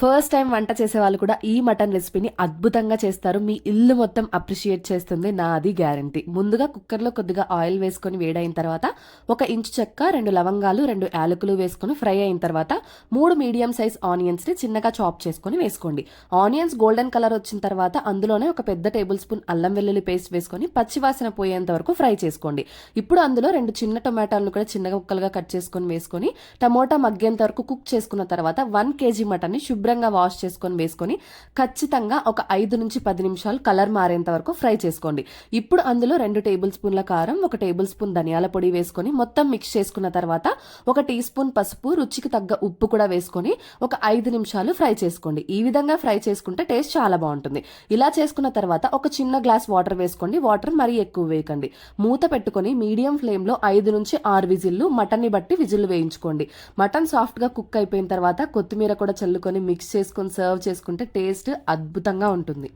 First time వంట చేసే వాళ్ళు కూడా ఈ మటన్ రెసిపీని అద్భుతంగా చేస్తారు. మీ ఇల్లు మొత్తం అప్రిషియేట్ చేస్తుంది. నాది గ్యారంటీ. ముందుగా కుక్కర్లో కొద్దిగా ఆయిల్ వేసుకొని వేడైన తర్వాత ఒక ఇంచు చెక్క రెండు లవంగాలు రెండు యాలకులు వేసుకొని ఫ్రై అయిన తర్వాత మూడు మీడియం సైజ్ ఆనియన్స్ని చిన్నగా చాప్ చేసుకొని వేసుకోండి. ఆనియన్స్ గోల్డెన్ కలర్ వచ్చిన తర్వాత అందులోనే ఒక పెద్ద టేబుల్ స్పూన్ అల్లం వెల్లుల్లి పేస్ట్ వేసుకొని పచ్చివాసన పోయేంత వరకు ఫ్రై చేసుకోండి. ఇప్పుడు అందులో రెండు చిన్న టొమాటోలను కూడా చిన్నగా ముక్కలుగా కట్ చేసుకొని వేసుకొని టమోటా మగ్గేంత వరకు కుక్ చేసుకున్న తర్వాత వన్ కేజీ మటన్ని శుభ్రంగా వాష్ చేసుకొని వేసుకొని ఖచ్చితంగా ఒక ఐదు నుంచి పది నిమిషాలు కలర్ మారేంత వరకు ఫ్రై చేసుకోండి. ఇప్పుడు అందులో రెండు టేబుల్ స్పూన్ల కారం ఒక టేబుల్ స్పూన్ ధనియాల పొడి వేసుకొని మొత్తం మిక్స్ చేసుకున్న తర్వాత ఒక టీ స్పూన్ పసుపు రుచికి తగ్గ ఉప్పు కూడా వేసుకొని ఒక ఐదు నిమిషాలు ఫ్రై చేసుకోండి. ఈ విధంగా ఫ్రై చేసుకుంటే టేస్ట్ చాలా బాగుంటుంది. ఇలా చేసుకున్న తర్వాత ఒక చిన్న గ్లాస్ వాటర్ వేసుకోండి. వాటర్ మరీ ఎక్కువ వేయకండి. మూత పెట్టుకొని మీడియం ఫ్లేమ్లో ఐదు నుంచి ఆరు విజిల్లు మటన్ని బట్టి విజిల్ వేయించుకోండి. మటన్ సాఫ్ట్గా కుక్ అయిపోయిన తర్వాత కొత్తిమీర కూడా చల్లుకొని మిక్స్ మిక్స్ చేసుకొని సర్వ్ చేసుకుంటే టేస్ట్ అద్భుతంగా ఉంటుంది.